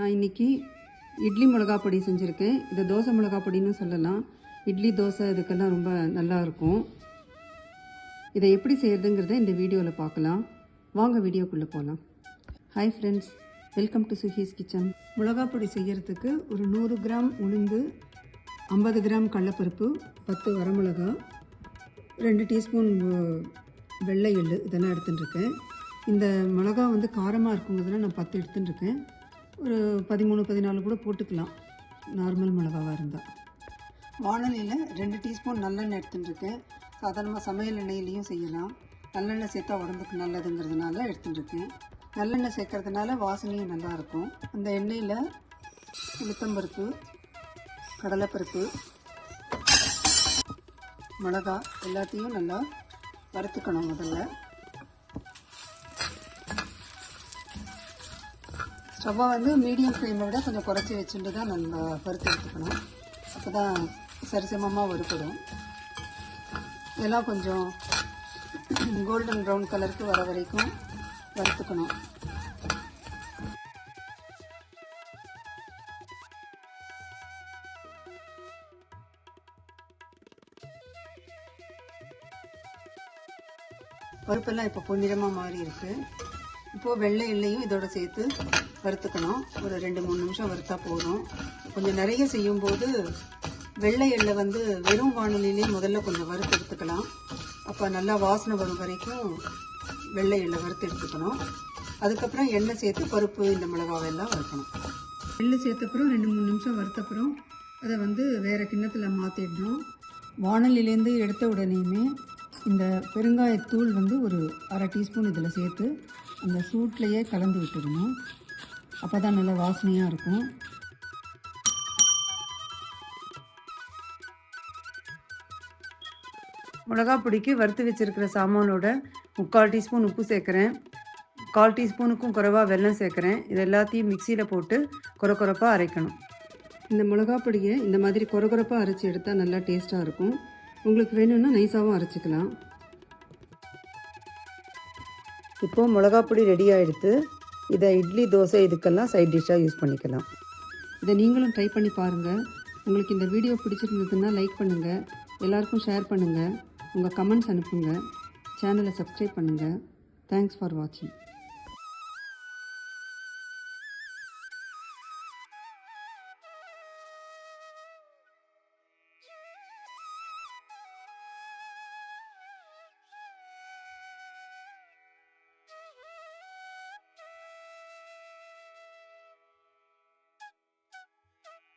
நான் இன்னைக்கு இட்லி மிளகா பொடி செஞ்சுருக்கேன். இதை தோசை மிளகா பொடின்னு சொல்லலாம். இட்லி தோசை இதுக்கெல்லாம் ரொம்ப நல்லா இருக்கும். இதை எப்படி செய்கிறதுங்கிறத இந்த வீடியோவில் பார்க்கலாம். வாங்க வீடியோக்குள்ளே போகலாம் hi friends welcome to Suhi's kitchen மிளகா பொடி செய்கிறதுக்கு ஒரு நூறு கிராம் உளுந்து ஐம்பது கிராம் கடலப்பருப்பு பத்து வரமிளகா ரெண்டு டீஸ்பூன் வெள்ளை எள்ளு இதெல்லாம் எடுத்துட்டு இருக்கேன் இந்த மிளகா வந்து காரமாக இருக்குங்கிறதுல நான் பத்து எடுத்துட்டு இருக்கேன் ஒரு பதிமூணு பதினாலு கூட போட்டுக்கலாம். நார்மல் மிளகாவாக இருந்தால் வானலியில் ரெண்டு டீஸ்பூன் நல்லெண்ணெய் எடுத்துட்டுருக்கேன் சாதாரணமாக சமையல் எண்ணெயிலையும் செய்யலாம். நல்லெண்ணெய் சேர்த்தா உடம்புக்கு நல்லதுங்கிறதுனால எடுத்துட்டுருக்கேன் நல்லெண்ணெய் சேர்க்கறதுனால வாசனையும் நல்லாயிருக்கும் அந்த எண்ணெயில் உளுத்தம்பருப்பு கடலைப்பருப்பு மிளகா எல்லாத்தையும் நல்லா வறுத்துக்கணும் முதல்ல. ஸ்டவ்வை வந்து மீடியம் ஃப்ளேமை விட கொஞ்சம் குறைச்சி வச்சுட்டு தான் நம்ம பருத்து எடுத்துக்கணும். அப்போ தான் சரிசமமாக வறுப்படும் இதெல்லாம் கொஞ்சம் கோல்டன் ப்ரௌன் கலருக்கு வர வரைக்கும் வறுத்துக்கணும். பருப்பெல்லாம் இப்போ பொன்னிறமாக மாறி இருக்குது இப்போது வெள்ளை எள்ளையும் இதோட சேர்த்து வறுத்துக்கணும். ஒரு ரெண்டு மூணு நிமிஷம் வறுத்தா போதும். கொஞ்சம் நிறைய செய்யும்போது வெள்ளை எள்ளை வந்து வெறும் வானொலியிலே முதல்ல கொஞ்சம் வறுத்து எடுத்துக்கலாம். அப்போ நல்லா வாசனை வரும் வரைக்கும் வெள்ளை எள்ளை வறுத்து எடுத்துக்கணும். அதுக்கப்புறம் எண்ணெய் சேர்த்து பருப்பு இந்த மிளகாவெல்லாம் வறுக்கணும். எள்ளு சேர்த்தப்புறம் ரெண்டு மூணு நிமிஷம் வறுத்தப்புறம் அதை வந்து வேறு கிண்ணத்தில் மாற்றிடணும் வானலிலேருந்து எடுத்த உடனேயுமே இந்த பெருங்காயத்தூள் வந்து ஒரு அரை டீஸ்பூன் இதில் சேர்த்து இந்த சூட்லேயே கலந்து விட்டுடணும். அப்போ தான் நல்லா வாசனையாக இருக்கும். மிளகா பொடிக்கு வறுத்து வச்சுருக்கிற சாமானோட முக்கால் டீஸ்பூன் உப்பு சேர்க்குறேன். கால் டீஸ்பூனுக்கும் குறைவாக வெல்லம் சேர்க்குறேன். இது எல்லாத்தையும் மிக்சியில் போட்டு கொர கொரப்பாக அரைக்கணும். இந்த மிளகா பொடியை இந்த மாதிரி கொர கொரப்பாக அரைச்சி எடுத்தால் நல்லா டேஸ்ட்டாக இருக்கும். உங்களுக்கு வேணும்னா நைஸாகவும் அரைச்சிக்கலாம். இப்போது மிளகா பொடி ரெடி ஆகிடுத்து இதை இட்லி தோசை இதுக்கெல்லாம் சைட் டிஷ்ஷாக யூஸ் பண்ணிக்கலாம். இதை நீங்களும் ட்ரை பண்ணி பாருங்கள் உங்களுக்கு இந்த வீடியோ பிடிச்சிருந்ததுன்னா லைக் பண்ணுங்கள் எல்லாருக்கும் ஷேர் பண்ணுங்கள் உங்கள் கமெண்ட்ஸ் அனுப்புங்க. சேனலை சப்ஸ்கிரைப் பண்ணுங்கள் தேங்க்ஸ் ஃபார் வாட்சிங்